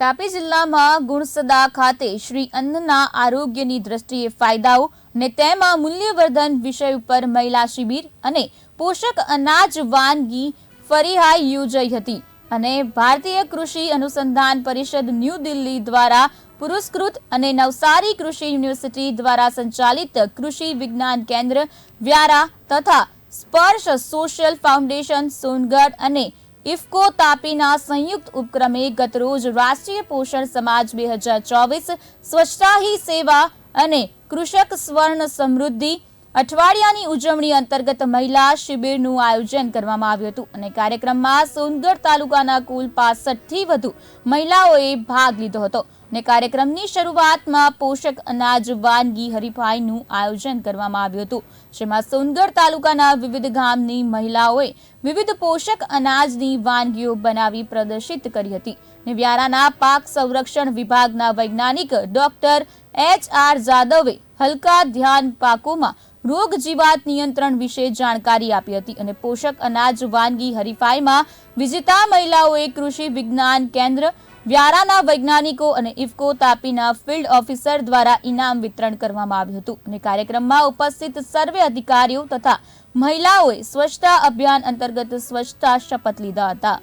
તાપી જિલ્લામાં ગુણસદા ખાતે શ્રી અન્નના આરોગ્યની દ્રષ્ટિએ ફાયદાઓ અને તેમાં મૂલ્યવર્ધન વિષય ઉપર મહિલા શિબિર અને પોષક અનાજ વાનગી ફરીહાઈ યોજાઈ હતી અને ભારતીય કૃષિ અનુસંધાન પરિષદ ન્યૂ દિલ્હી દ્વારા પુરસ્કૃત અને નવસારી કૃષિ યુનિવર્સિટી દ્વારા સંચાલિત કૃષિ વિજ્ઞાન કેન્દ્ર વ્યારા તથા સ્પર્શ સોશિયલ ફાઉન્ડેશન સોનગઢ અને ઇફકો તાપીના સંયુક્ત ઉપક્રમે ગતરોજ રાષ્ટ્રીય પોષણ સમાજ બે હજાર ચોવીસ સ્વચ્છતા હી સેવા અને કૃષક સ્વર્ણ સમૃદ્ધિ અઠવાડિયાની ઉજવણી અંતર્ગત મહિલા શિબિરનું આયોજન કરવામાં આવ્યું હતું અને કાર્યક્રમમાં સોનગઢ તાલુકાના કુલ પાસઠથી વધુ મહિલાઓએ ભાગ લીધો હતો. અને કાર્યક્રમની શરૂઆતમાં પોષક અનાજ વાનગી હરીફાઈનું આયોજન કરવામાં આવ્યું હતું, જેમાં સોનગઢ તાલુકાના વિવિધ ગામની મહિલાઓએ વિવિધ પોષક અનાજની વાનગીઓ બનાવી પ્રદર્શિત કરી હતી ને વ્યારાના પાક સંરક્ષણ વિભાગના વૈજ્ઞાનિક ડોક્ટર એચ આર જાદવે હલકા ધ્યાન પાકોમાં રોગ જીવાત નિયંત્રણ વિશે જાણકારી આપી હતી અને પોષક અનાજ વાનગી હરીફાઈમાં વિજેતા મહિલાઓએ કૃષિ વિજ્ઞાન કેન્દ્ર વ્યારાના વૈજ્ઞાનિકો અને ઇફકો તાપીના ફિલ્ડ ઓફિસર દ્વારા ઇનામ વિતરણ કરવામાં આવ્યું હતું અને કાર્યક્રમમાં ઉપસ્થિત સર્વે અધિકારીઓ તથા મહિલાઓએ સ્વચ્છતા અભિયાન અંતર્ગત સ્વચ્છતા શપથ લીધા હતા.